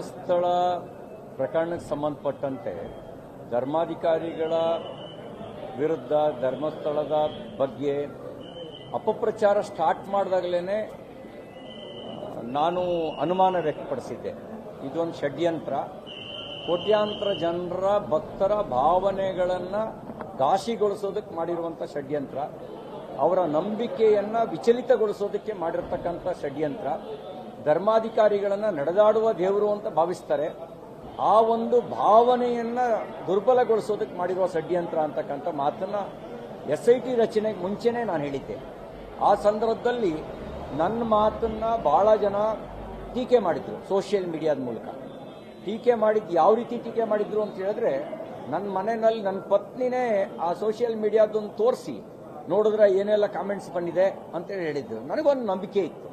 ಧರ್ಮಸ್ಥಳ ಪ್ರಕರಣಕ್ಕೆ ಸಂಬಂಧಪಟ್ಟಂತೆ ಧರ್ಮಾಧಿಕಾರಿಗಳ ವಿರುದ್ಧ ಧರ್ಮಸ್ಥಳದ ಬಗ್ಗೆ ಅಪಪ್ರಚಾರ ಸ್ಟಾರ್ಟ್ ಮಾಡಿದಾಗಲೇ ನಾನು ಅನುಮಾನ ವ್ಯಕ್ತಪಡಿಸಿದ್ದೆ. ಇದೊಂದು ಷಡ್ಯಂತ್ರ. ಕೋಟ್ಯಾಂತರ ಜನರ ಭಕ್ತರ ಭಾವನೆಗಳನ್ನು ಘಾಸಿಗೊಳಿಸೋದಕ್ಕೆ ಮಾಡಿರುವಂಥ ಷಡ್ಯಂತ್ರ. ಅವರ ನಂಬಿಕೆಯನ್ನು ವಿಚಲಿತಗೊಳಿಸೋದಕ್ಕೆ ಮಾಡಿರ್ತಕ್ಕಂಥ ಷಡ್ಯಂತ್ರ. ಧರ್ಮಾಧಿಕಾರಿಗಳನ್ನು ನಡೆದಾಡುವ ದೇವರು ಅಂತ ಭಾವಿಸ್ತಾರೆ. ಆ ಒಂದು ಭಾವನೆಯನ್ನ ದುರ್ಬಲಗೊಳಿಸೋದಕ್ಕೆ ಮಾಡಿರುವ ಷಡ್ಯಂತ್ರ ಅಂತಕ್ಕಂಥ ಮಾತನ್ನ ಎಸ್ ಐ ಟಿ ರಚನೆಗೆ ಮುಂಚೆನೇ ನಾನು ಹೇಳಿದ್ದೆ. ಆ ಸಂದರ್ಭದಲ್ಲಿ ನನ್ನ ಮಾತನ್ನ ಬಹಳ ಜನ ಟೀಕೆ ಮಾಡಿದ್ರು ಸೋಷಿಯಲ್ ಮೀಡಿಯಾದ ಮೂಲಕ. ಟೀಕೆ ಮಾಡಿದ್ದು ಯಾವ ರೀತಿ ಟೀಕೆ ಮಾಡಿದ್ರು ಅಂತ ಹೇಳಿದ್ರೆ ನನ್ನ ಮನೆಯಲ್ಲಿ ನನ್ನ ಪತ್ನಿನೇ ಆ ಸೋಷಿಯಲ್ ಮೀಡಿಯಾದೊಂದು ತೋರಿಸಿ, ನೋಡಿದ್ರೆ ಏನೆಲ್ಲ ಕಾಮೆಂಟ್ಸ್ ಬಂದಿದೆ ಅಂತೇಳಿ ಹೇಳಿದ್ರು. ನನಗೊಂದು ನಂಬಿಕೆ ಇತ್ತು.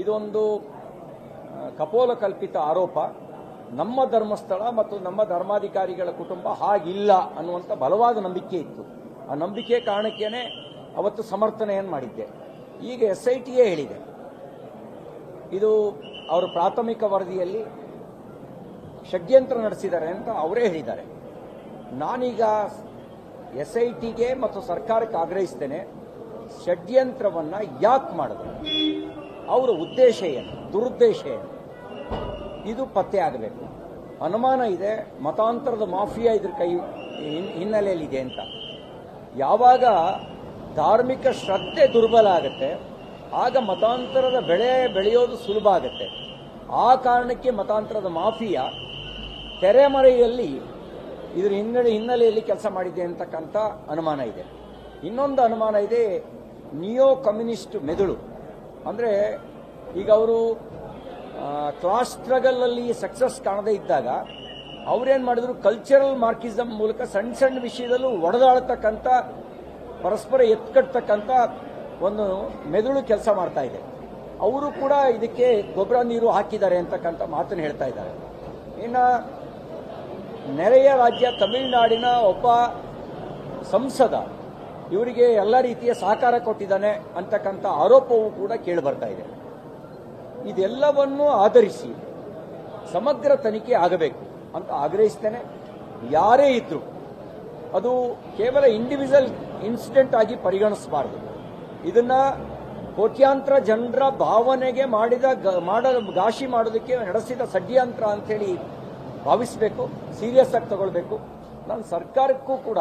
ಇದೊಂದು ಕಪೋಲಕಲ್ಪಿತ ಕಪೋಲ ಕಲ್ಪಿತ ಆರೋಪ. ನಮ್ಮ ಧರ್ಮಸ್ಥಳ ಮತ್ತು ನಮ್ಮ ಧರ್ಮಾಧಿಕಾರಿಗಳ ಕುಟುಂಬ ಹಾಗಿಲ್ಲ ಅನ್ನುವಂಥ ಬಲವಾದ ನಂಬಿಕೆ ಇತ್ತು. ಆ ನಂಬಿಕೆ ಕಾರಣಕ್ಕೇನೆ ಅವತ್ತು ಸಮರ್ಥನೆಯನ್ನು ಮಾಡಿದ್ದೆ. ಈಗ ಎಸ್ ಐ ಟಿಯೇ ಹೇಳಿದೆ. ಇದು ಅವರ ಪ್ರಾಥಮಿಕ ವರದಿಯಲ್ಲಿ ಷಡ್ಯಂತ್ರ ನಡೆಸಿದ್ದಾರೆ ಅಂತ ಅವರೇ ಹೇಳಿದ್ದಾರೆ. ನಾನೀಗ ಎಸ್ ಐ ಟಿಗೆ ಮತ್ತು ಸರ್ಕಾರಕ್ಕೆ ಆಗ್ರಹಿಸ್ತೇನೆ, ಷಡ್ಯಂತ್ರವನ್ನು ಯಾಕೆ ಮಾಡಿದ್ರು ಅವರ ಉದ್ದೇಶ ಏನು? ದುರುದ್ದೇಶ ಏನು? ಇದು ಪತ್ತೆ ಆಗಬೇಕು. ಅನುಮಾನ ಇದೆ, ಮತಾಂತರದ ಮಾಫಿಯಾ ಇದ್ರ ಕೈ ಹಿನ್ನೆಲೆಯಲ್ಲಿ ಇದೆ ಅಂತ. ಯಾವಾಗ ಧಾರ್ಮಿಕ ಶ್ರದ್ಧೆ ದುರ್ಬಲ ಆಗುತ್ತೆ, ಆಗ ಮತಾಂತರದ ಬೆಳೆ ಬೆಳೆಯೋದು ಸುಲಭ ಆಗುತ್ತೆ. ಆ ಕಾರಣಕ್ಕೆ ಮತಾಂತರದ ಮಾಫಿಯಾ ತೆರೆಮರೆಯಲ್ಲಿ ಇದರ ಹಿನ್ನೆಲೆ, ಹಿನ್ನೆಲೆಯಲ್ಲಿ ಕೆಲಸ ಮಾಡಿದೆ ಅಂತಕ್ಕಂಥ ಅನುಮಾನ ಇದೆ. ಇನ್ನೊಂದು ಅನುಮಾನ ಇದೆ, ನಿಯೋ ಕಮ್ಯುನಿಸ್ಟ್ ಮೆದುಳು. ಅಂದರೆ ಈಗ ಅವರು ಕ್ಲಾಸ್ ಸ್ಟ್ರಗಲಲ್ಲಿ ಸಕ್ಸಸ್ ಕಾಣದೇ ಇದ್ದಾಗ ಅವ್ರೇನು ಮಾಡಿದ್ರು? ಕಲ್ಚರಲ್ ಮಾರ್ಕಿಸಮ್ ಮೂಲಕ ಸಣ್ಣ ಸಣ್ಣ ವಿಷಯದಲ್ಲೂ ಒಡೆದಾಳ್ತಕ್ಕಂಥ ಪರಸ್ಪರ ಎತ್ಕಟ್ತಕ್ಕಂಥ ಒಂದು ಮೆದುಳು ಕೆಲಸ ಮಾಡ್ತಾ ಇದೆ. ಅವರು ಕೂಡ ಇದಕ್ಕೆ ಗೊಬ್ಬರ ನೀರು ಹಾಕಿದ್ದಾರೆ ಅಂತಕ್ಕಂಥ ಮಾತನ್ನು ಹೇಳ್ತಾ ಇದ್ದಾರೆ. ಇನ್ನು ನೆರೆಯ ರಾಜ್ಯ ತಮಿಳುನಾಡಿನ ಒಬ್ಬ ಸಂಸದ ಇವರಿಗೆ ಎಲ್ಲ ರೀತಿಯ ಸಹಕಾರ ಕೊಟ್ಟಿದ್ದಾನೆ ಅಂತಕ್ಕಂಥ ಆರೋಪವೂ ಕೂಡ ಕೇಳಿ ಬರ್ತಾ ಇದೆ. ಇದೆಲ್ಲವನ್ನು ಆಧರಿಸಿ ಸಮಗ್ರ ತನಿಖೆ ಆಗಬೇಕು ಅಂತ ಆಗ್ರಹಿಸ್ತೇನೆ. ಯಾರೇ ಇದ್ರು ಅದು ಕೇವಲ ಇಂಡಿವಿಜುವಲ್ ಇನ್ಸಿಡೆಂಟ್ ಆಗಿ ಪರಿಗಣಿಸಬಾರದು. ಇದನ್ನ ಕೋಟ್ಯಾಂತರ ಜನರ ಭಾವನೆಗೆ ಮಾಡಿದ ಮಾಡ ಗಾಶಿ ಮಾಡೋದಕ್ಕೆ ನಡೆಸಿದ ಷಡ್ಯಂತ್ರ ಅಂತೇಳಿ ಭಾವಿಸಬೇಕು ಸೀರಿಯಸ್ ಆಗಿ ತಗೊಳ್ಬೇಕು. ನಾನು ಸರ್ಕಾರಕ್ಕೂ ಕೂಡ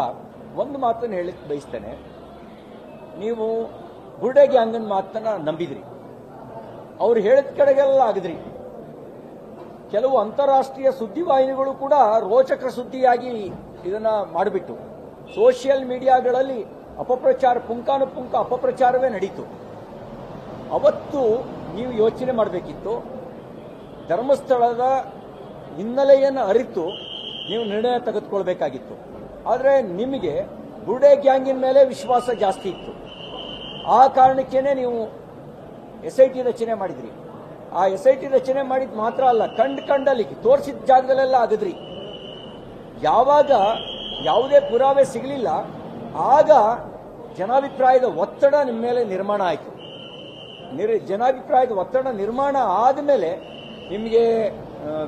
ಒಂದು ಮಾತನ್ನು ಹೇಳಕ್ಕೆ ಬಯಸ್ತೇನೆ. ನೀವು ಬುರ್ಡೆ ಗ್ಯಾಂಗನ್ ಮಾತನ್ನ ನಂಬಿದ್ರಿ. ಅವ್ರು ಹೇಳಿದ ಕಡೆಗೆಲ್ಲ ಆಗಿದ್ರಿ. ಕೆಲವು ಅಂತಾರಾಷ್ಟ್ರೀಯ ಸುದ್ದಿವಾಹಿನಿಗಳು ಕೂಡ ರೋಚಕ ಸುದ್ದಿಯಾಗಿ ಇದನ್ನ ಮಾಡಿಬಿಟ್ಟು, ಸೋಷಿಯಲ್ ಮೀಡಿಯಾಗಳಲ್ಲಿ ಅಪಪ್ರಚಾರ ಪುಂಕಾನುಪುಂಕ ಅಪಪ್ರಚಾರವೇ ನಡೀತು. ಅವತ್ತು ನೀವು ಯೋಚನೆ ಮಾಡಬೇಕಿತ್ತು. ಧರ್ಮಸ್ಥಳದ ಹಿನ್ನೆಲೆಯನ್ನು ಅರಿತು ನೀವು ನಿರ್ಣಯ ತೆಗೆದುಕೊಳ್ಬೇಕಾಗಿತ್ತು. ಆದರೆ ನಿಮಗೆ ಬುರ್ಡೆ ಗ್ಯಾಂಗಿನ ಮೇಲೆ ವಿಶ್ವಾಸ ಜಾಸ್ತಿ ಇತ್ತು. ಆ ಕಾರಣಕ್ಕೇನೆ ನೀವು ಎಸ್ ಐ ಟಿ ರಚನೆ ಮಾಡಿದ್ರಿ. ಆ ಎಸ್ ಐ ಟಿ ರಚನೆ ಮಾಡಿದ್ ಮಾತ್ರ ಅಲ್ಲ, ಕಂಡು ಕಂಡಲ್ಲಿ ತೋರಿಸಿದ ಜಾಗದಲ್ಲೆಲ್ಲ ಆಗದ್ರಿ. ಯಾವಾಗ ಯಾವುದೇ ಪುರಾವೆ ಸಿಗಲಿಲ್ಲ, ಆಗ ಜನಾಭಿಪ್ರಾಯದ ಒತ್ತಡ ನಿಮ್ಮ ಮೇಲೆ ನಿರ್ಮಾಣ ಆಯಿತು. ನಿರ್, ಜನಾಭಿಪ್ರಾಯದ ಒತ್ತಡ ನಿರ್ಮಾಣ ಆದಮೇಲೆ ನಿಮಗೆ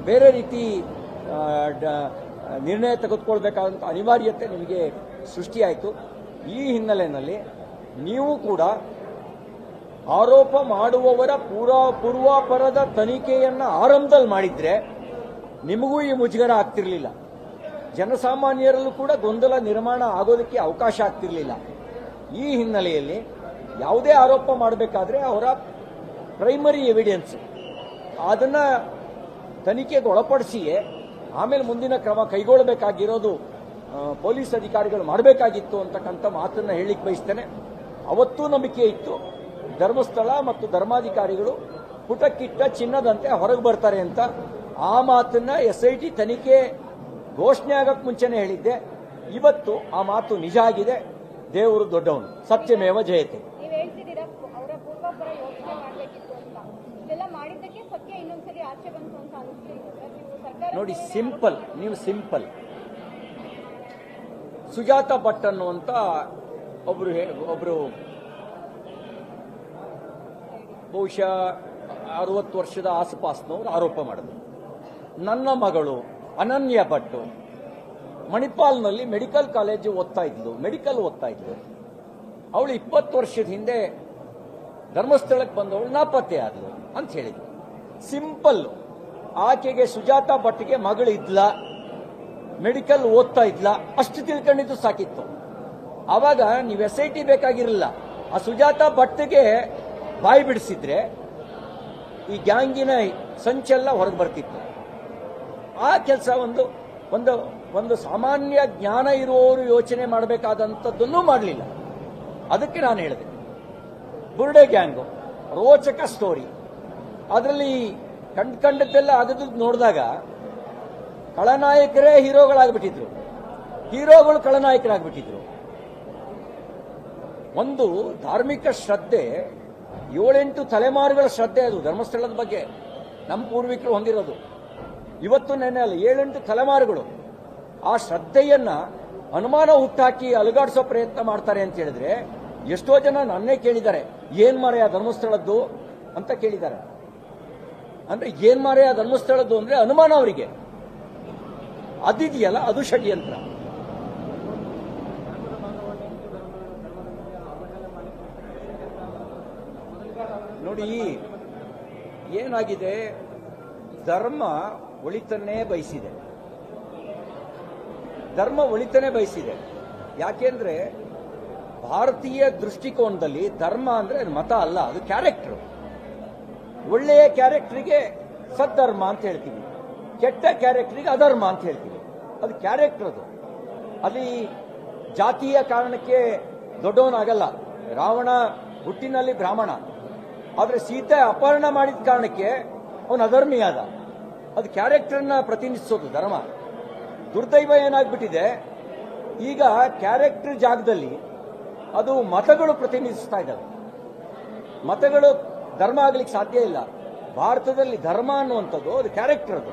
ಬೇರೆ ರೀತಿ ನಿರ್ಣಯ ತೆಗೆದುಕೊಳ್ಬೇಕಾದಂಥ ಅನಿವಾರ್ಯತೆ ನಿಮಗೆ ಸೃಷ್ಟಿಯಾಯಿತು. ಈ ಹಿನ್ನೆಲೆಯಲ್ಲಿ ನೀವು ಕೂಡ ಆರೋಪ ಮಾಡುವವರ ಪೂರ್ವ ಪೂರ್ವಾಪರದ ತನಿಖೆಯನ್ನು ಆರಂಭದಲ್ಲಿ ಮಾಡಿದ್ರೆ ನಿಮಗೂ ಈ ಮುಜುಗರ ಆಗ್ತಿರಲಿಲ್ಲ. ಜನಸಾಮಾನ್ಯರಲ್ಲೂ ಕೂಡ ಗೊಂದಲ ನಿರ್ಮಾಣ ಆಗೋದಕ್ಕೆ ಅವಕಾಶ ಆಗ್ತಿರಲಿಲ್ಲ. ಈ ಹಿನ್ನೆಲೆಯಲ್ಲಿ ಯಾವುದೇ ಆರೋಪ ಮಾಡಬೇಕಾದ್ರೆ ಅವರ ಪ್ರೈಮರಿ ಎವಿಡೆನ್ಸ್ ಅದನ್ನ ತನಿಖೆಗೆ ಒಳಪಡಿಸಿಯೇ ಆಮೇಲೆ ಮುಂದಿನ ಕ್ರಮ ಕೈಗೊಳ್ಳಬೇಕಾಗಿರೋದು ಪೊಲೀಸ್ ಅಧಿಕಾರಿಗಳು ಮಾಡಬೇಕಾಗಿತ್ತು ಅಂತಕ್ಕಂಥ ಮಾತನ್ನು ಹೇಳಿಕ್ ಬಯಸ್ತೇನೆ. ಅವತ್ತೂ ನಂಬಿಕೆ ಇತ್ತು. ಧರ್ಮಸ್ಥಳ ಮತ್ತು ಧರ್ಮಾಧಿಕಾರಿಗಳು ಪುಟಕ್ಕಿಟ್ಟ ಚಿನ್ನದಂತೆ ಹೊರಗೆ ಬರ್ತಾರೆ ಅಂತ ಆ ಮಾತನ್ನ ಎಸ್ ಐ ಟಿ ತನಿಖೆ ಘೋಷಣೆ ಆಗಕ್ ಮುಂಚೆನೆ ಹೇಳಿದ್ದೆ. ಇವತ್ತು ಆ ಮಾತು ನಿಜ ಆಗಿದೆ. ದೇವರು ದೊಡ್ಡವನು. ಸತ್ಯಮೇವ ಜಯತೆ ನೀವ್ ಹೇಳ್ತಿದ್ದೀರಾ ಅವರ ಪೂರ್ವಾಪರ ಯೋಚನೆ ಮಾಡ್ಬೇಕಿತ್ತು ಅಂತ ಇದೆಲ್ಲ ಮಾಡಿದ್ದಕ್ಕೆ ಸತ್ಯ ಇನ್ನೊಂದ್ಸಲಿ ಆಚೆ ಬಂತು ಅಂತ ಅನಿಸ್ತಿದೆ ನೀವು ಸರ್ಕಾರ ನೋಡಿ, ಸಿಂಪಲ್, ನೀವು ಸಿಂಪಲ್. ಸುಜಾತ ಭಟ್ ಅನ್ನುವಂತ ಒಬ್ರು ಒಬ್ರು ಬಹುಶಃ ಅರವತ್ತು ವರ್ಷದ ಆಸುಪಾಸಿನವರು ಆರೋಪ ಮಾಡಿದ್ರು. ನನ್ನ ಮಗಳು ಅನನ್ಯ ಭಟ್ ಮಣಿಪಾಲ್ನಲ್ಲಿ ಮೆಡಿಕಲ್ ಕಾಲೇಜು ಓದ್ತಾ ಇದ್ಲು, ಮೆಡಿಕಲ್ ಓದ್ತಾ ಇದ್ಲು. ಅವಳು ಇಪ್ಪತ್ತು ವರ್ಷದ ಹಿಂದೆ ಧರ್ಮಸ್ಥಳಕ್ಕೆ ಬಂದವಳು ನಾಪತ್ತೆ ಆದ್ಲು ಅಂತ ಹೇಳಿದ್ರು. ಸಿಂಪಲ್. ಆಕೆಗೆ ಸುಜಾತ ಭಟ್ಗೆ ಮಗಳು ಇದ್ಲ, ಮೆಡಿಕಲ್ ಓದ್ತಾ ಇದ್ಲ, ಅಷ್ಟು ತಿಳ್ಕೊಂಡಿದ್ದು ಸಾಕಿತ್ತು. ಆವಾಗ ನೀವು ಎಸ್ ಐ ಟಿ ಬೇಕಾಗಿರಲಿಲ್ಲ. ಆ ಸುಜಾತ ಭಟ್ಗೆ ಬಾಯಿ ಬಿಡಿಸಿದ್ರೆ ಈ ಗ್ಯಾಂಗಿನ ಸಂಚೆಲ್ಲ ಹೊರಗೆ ಬರ್ತಿತ್ತು. ಆ ಕೆಲಸ ಒಂದು ಒಂದು ಒಂದು ಸಾಮಾನ್ಯ ಜ್ಞಾನ ಇರುವವರು ಯೋಚನೆ ಮಾಡಬೇಕಾದಂಥದ್ದನ್ನು ಮಾಡಲಿಲ್ಲ. ಅದಕ್ಕೆ ನಾನು ಹೇಳಿದೆ. ಬುರ್ಡೆ ಗ್ಯಾಂಗು, ರೋಚಕ ಸ್ಟೋರಿ ಅದರಲ್ಲಿ ಕಂಡು ಕಂಡದ್ದೆಲ್ಲ ಅದದ್ದು ನೋಡಿದಾಗ ಖಳನಾಯಕರೇ ಹೀರೋಗಳಾಗ್ಬಿಟ್ಟಿದ್ರು. ಹೀರೋಗಳು ಖಳನಾಯಕರಾಗ್ಬಿಟ್ಟಿದ್ರು. ಒಂದು ಧಾರ್ಮಿಕ ಶ್ರದ್ಧೆ, ಏಳೆಂಟು ತಲೆಮಾರುಗಳ ಶ್ರದ್ಧೆ ಅದು ಧರ್ಮಸ್ಥಳದ ಬಗ್ಗೆ ನಮ್ಮ ಪೂರ್ವಿಕರು ಹೊಂದಿರೋದು. ಇವತ್ತು ನೆನೆ ಅಲ್ಲ, ಏಳೆಂಟು ತಲೆಮಾರುಗಳು ಆ ಶ್ರದ್ಧೆಯನ್ನ ಅನುಮಾನ ಹುಟ್ಟಾಕಿ ಅಲುಗಾಡಿಸೋ ಪ್ರಯತ್ನ ಮಾಡ್ತಾರೆ ಅಂತ ಹೇಳಿದ್ರೆ ಎಷ್ಟೋ ಜನ ನನ್ನೇ ಕೇಳಿದ್ದಾರೆ, ಏನ್ ಮರೆಯ ಧರ್ಮಸ್ಥಳದ್ದು ಅಂತ ಕೇಳಿದ್ದಾರೆ. ಅಂದ್ರೆ ಏನ್ ಮಾರೇ ಆ ಧರ್ಮಸ್ಥಳದ್ದು ಅಂದ್ರೆ ಅನುಮಾನ ಅವರಿಗೆ. ಅದಿದೆಯಲ್ಲ, ಅದು ಷಡ್ಯಂತ್ರ. ನೋಡಿ, ಏನಾಗಿದೆ? ಧರ್ಮ ಒಳಿತನ್ನೇ ಬಯಸಿದೆ. ಧರ್ಮ ಒಳಿತನೇ ಬಯಸಿದೆ. ಯಾಕೆಂದ್ರೆ ಭಾರತೀಯ ದೃಷ್ಟಿಕೋನದಲ್ಲಿ ಧರ್ಮ ಅಂದ್ರೆ ಅದು ಮತ ಅಲ್ಲ, ಅದು ಕ್ಯಾರೆಕ್ಟರ್ ಒಳ್ಳೆಯ ಕ್ಯಾರೆಕ್ಟರ್ಗೆ ಸದ್ಧರ್ಮ ಅಂತ ಹೇಳ್ತೀವಿ. ಕೆಟ್ಟ ಕ್ಯಾರೆಕ್ಟರ್ಗೆ ಅಧರ್ಮ ಅಂತ ಹೇಳ್ತೀವಿ. ಅದು ಕ್ಯಾರೆಕ್ಟರ್ ಅದು. ಅಲ್ಲಿ ಜಾತಿಯ ಕಾರಣಕ್ಕೆ ದೊಡ್ಡವನಾಗಲ್ಲ. ರಾವಣ ಹುಟ್ಟಿನಲ್ಲಿ ಬ್ರಾಹ್ಮಣ. ಆದರೆ ಸೀತೆ ಅಪಹರಣ ಮಾಡಿದ ಕಾರಣಕ್ಕೆ ಅವನು ಅಧರ್ಮಿಯಾದ. ಅದು ಕ್ಯಾರೆಕ್ಟರ್ನ ಪ್ರತಿನಿಧಿಸೋದು ಧರ್ಮ. ದುರ್ದೈವ ಏನಾಗ್ಬಿಟ್ಟಿದೆ? ಈಗ ಕ್ಯಾರೆಕ್ಟರ್ ಜಾಗದಲ್ಲಿ ಅದು ಮತಗಳು ಪ್ರತಿನಿಧಿಸ್ತಾ ಇದ್ದಾವೆ. ಮತಗಳು ಧರ್ಮ ಆಗ್ಲಿಕ್ಕೆ ಸಾಧ್ಯ ಇಲ್ಲ. ಭಾರತದಲ್ಲಿ ಧರ್ಮ ಅನ್ನುವಂಥದ್ದು ಅದು ಕ್ಯಾರೆಕ್ಟರ್ ಅದು.